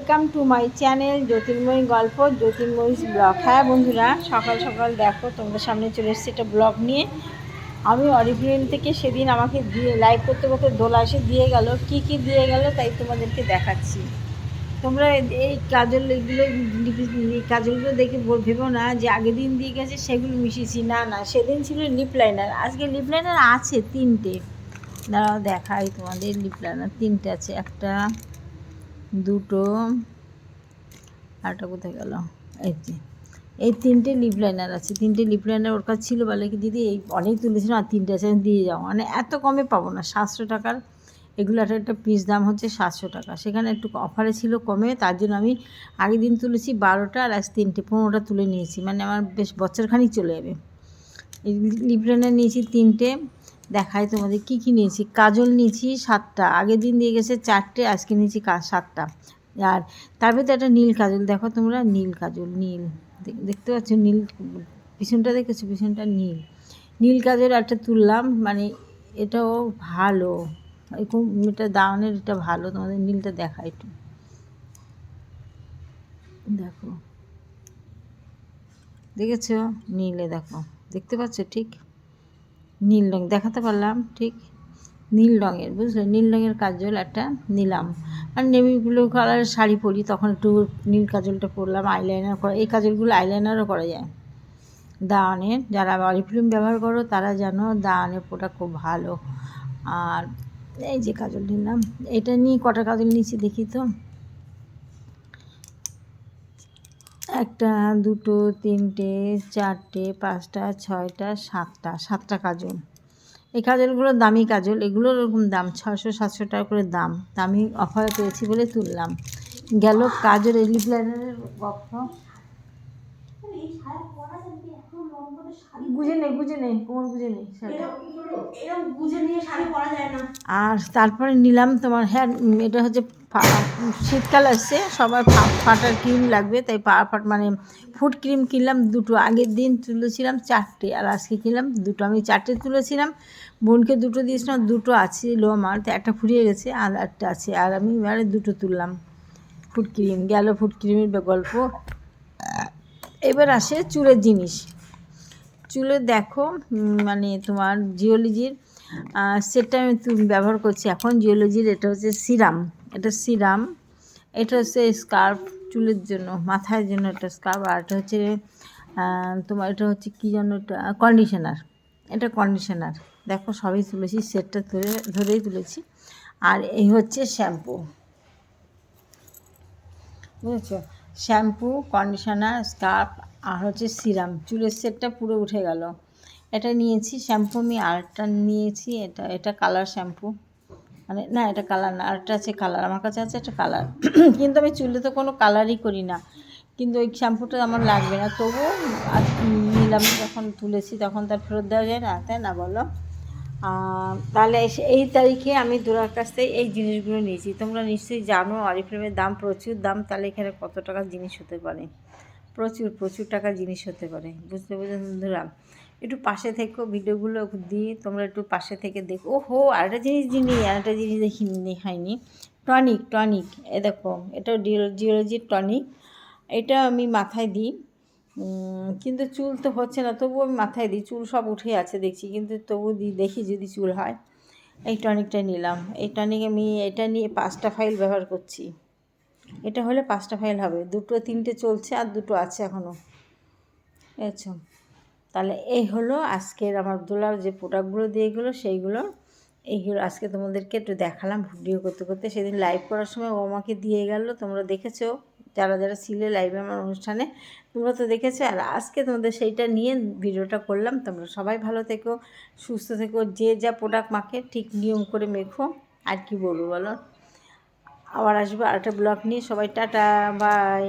Welcome to my channel Jyotirmoyee গল্প Jyotirmoyee blog. হ্যাঁ বন্ধুরা, সকাল সকাল দেখো, তোমাদের সামনে চলে এসেছি একটা ব্লগ নিয়ে। আমি অরিফিন থেকে সেদিন আমাকে দিয়ে লাইভ করতে করতে দোলা এসে দিয়ে গেল। কি কি দিয়ে গেল তাই তোমাদেরকে দেখাচ্ছি। তোমরা এই কাজল এগুলো কাজলগুলো দেখে ভেবো না যে আগের দিন দিয়ে গেছে, সেগুলো মিশিয়েছি। না না, সেদিন ছিল লিপ লাইনার আজকে লিপ লাইনার আছে তিনটে। দাঁড়াও দেখাই তোমাদের লিপ লাইনার তিনটে আছে, একটা দুটো। আরটা কোথায় গেল? এই যে। এই তিনটে লিপ লাইনার আছে। তিনটে লিপ লাইনার ওর কাছে ছিল বলে কি, দিদি, এই অনেক তুলেছিল আর তিনটে আছে দিয়ে যাও মানে এত কমে পাবো না। সাতশো টাকার এগুলো একটা একটা পিস দাম হচ্ছে সাতশো টাকা। সেখানে একটু অফারে ছিল কমে, তার জন্য আমি আগের দিন তুলেছি বারোটা আর আজ তিনটে, পনেরোটা তুলে নিয়েছি। মানে আমার বেশ বছরখানিক চলে যাবে। এই লিপ লাইনার নিয়েছি তিনটে। দেখাই তোমাদের কি কি নিয়েছি? কাজল নিয়েছি সাতটা। আগের দিন দিয়ে গেছে চারটে, আজকে নিয়েছি কা- সাতটা। আর তার ভিতরে একটা নীল কাজল। দেখো তোমরা, নীল কাজল, নীল। দেখতে পাচ্ছ নীল, পিছনটা দেখেছ? পিছনটা নীল। নীল কাজল একটা তুললাম মানে এটাও ভালো। এরকম এটা দাওয়ানের এটা ভালো। তোমাদের নীলটা দেখা একটু। দেখো। দেখেছ? নীলে দেখো। দেখতে পাচ্ছ ঠিক? নীল রঙ দেখাতে পারলাম, ঠিক? নীল রঙের, বুঝলে? নীল রঙের কাজল একটা নিলাম। আর নেভি ব্লু কালারের শাড়ি পরি, তখন একটু নীল কাজলটা পরলাম আইলাইনার করা, এই কাজলগুলো আইলাইনারও করা যায়। দাওয়ানের যারা অরিফিল্ম ব্যবহার করো, তারা জানো দাওয়ানের প্রোডাক্ট খুব ভালো। আর এই যে কাজল নিলাম, এটা নিয়ে কটা কাজল নিয়েছি দেখি তো? একটা, দুটো, তিনটে, চারটে, পাঁচটা, ছয়টা, সাতটা সাতটা কাজল। এই কাজলগুলো দামি কাজল। এগুলোর ওরকম দাম ছশো সাতশো টাকা করে দাম। দামি অফার পেয়েছি বলে তুললাম। গেল কাজল এলিপ্লাইনারের গপ্প। বুঝে নেই বুঝে নেই কোমর বুঝে নেই এরকম বুঝে নিয়ে শাড়ি পরা যায় না। আর তারপরে নিলাম তোমার হ্যাঁ এটা হচ্ছে শীতকাল আসছে সবার ফাটার ক্রিম লাগবে তাই পা ফাট মানে ফুড ক্রিম কিনলাম দুটো। আগের দিন তুলেছিলাম চারটে আর আজকে কিনলাম দুটো। আমি চারটে তুলেছিলাম বোনকে দুটো দিয়েছিলাম দুটো আছে লো আমার তো একটা ফুরিয়ে গেছে আর একটা আছে আর আমি এবারে দুটো তুললাম। ফুড ক্রিম গেল ফুড ক্রিমের গল্প। এবার আসে চুলের জিনিস। চুলে দেখো মানে তোমার জিওলজির সেটটা আমি তু- ব্যবহার করছি এখন। জিওলজির এটা হচ্ছে সিরাম, এটা সিরাম, এটা হচ্ছে স্কার্ফ চুলের জন্য, মাথার জন্য একটা স্কার্ফ, আর এটা হচ্ছে তোমার এটা হচ্ছে কী যেন এটা, কন্ডিশনার এটা কন্ডিশনার। দেখো, সবই তুলেছি, সেটটা ধরে, ধরেই তুলেছি। আর এই হচ্ছে শ্যাম্পু। বুঝেছ? শ্যাম্পু, কন্ডিশনার, স্কার্ফ আর হচ্ছে সিরাম, চুলের সেটটা পুরো উঠে গেল। এটা নিয়েছি, শ্যাম্পু আমি আরেকটা নিয়েছি, এটা এটা কালার শ্যাম্পু। মানে না, এটা কালার না, আরেকটা আছে কালার, আমার কাছে আছে একটা কালার। কিন্তু আমি চুলে তো কোনো কালারই করি না। কিন্তু ওই শ্যাম্পুটা আমার লাগবে না। তবুও নিলাম, যখন তুলেছি তখন তার ফেরত দেওয়া যায় না, তাই না বলো? তাহলে এই তারিখে আমি দোলার কাছ থেকে এই জিনিসগুলো নিয়েছি। তোমরা নিশ্চয়ই জানো অরিফ্লেমের দাম, প্রচুর দাম, তাহলে এখানে কত টাকার জিনিস হতে পারে? প্রচুর প্রচুর টাকার জিনিস হতে পারে। বুঝতে বুঝতে বন্ধুরা? একটু পাশে থেকেও ভিডিওগুলো দিই তোমরা একটু পাশে থেকে দেখো। ও হো আরেকটা জিনিস জিনি আরেকটা জিনিস দেখিনি দেখাইনি। টনিক টনিক, এ দেখো, এটা জিওলজির টনিক। এটা আমি মাথায় দিই। কিন্তু চুল তো হচ্ছে না তবুও আমি মাথায় দিই। চুল সব উঠে আছে দেখছি, কিন্তু তবু দিই দেখি যদি চুল হয়। এই টনিকটা নিলাম। এই টনিক আমি, এটা নিয়ে পাঁচটা ফাইল ব্যবহার করছি। এটা হলে পাঁচটা ফাইল হবে। দুটো, তিনটে চলছে আর দুটো আছে এখনও বুঝেছ? তাহলে এই হলো আজকের আমার দোলার যে প্রোডাক্টগুলো দিয়ে গেলো সেইগুলো। এইগুলো আজকে তোমাদেরকে একটু দেখালাম ভিডিও করতে করতে। সেদিন লাইভ করার সময় ও আমাকে দিয়ে গেল। তোমরা দেখেছ? যারা যারা ছিলে লাইভে আমার অনুষ্ঠানে, তোমরা তো দেখেছ। আর আজকে তোমাদের সেইটা নিয়ে ভিডিওটা করলাম। তোমরা সবাই ভালো থেকো, সুস্থ থেকো, যে যা প্রোডাক্ট মাখে ঠিক নিয়ম করে মেখো। আর কি বলব বলো? আবার আসব আরেকটা ব্লগ নিয়ে। সবাই টাটা বাই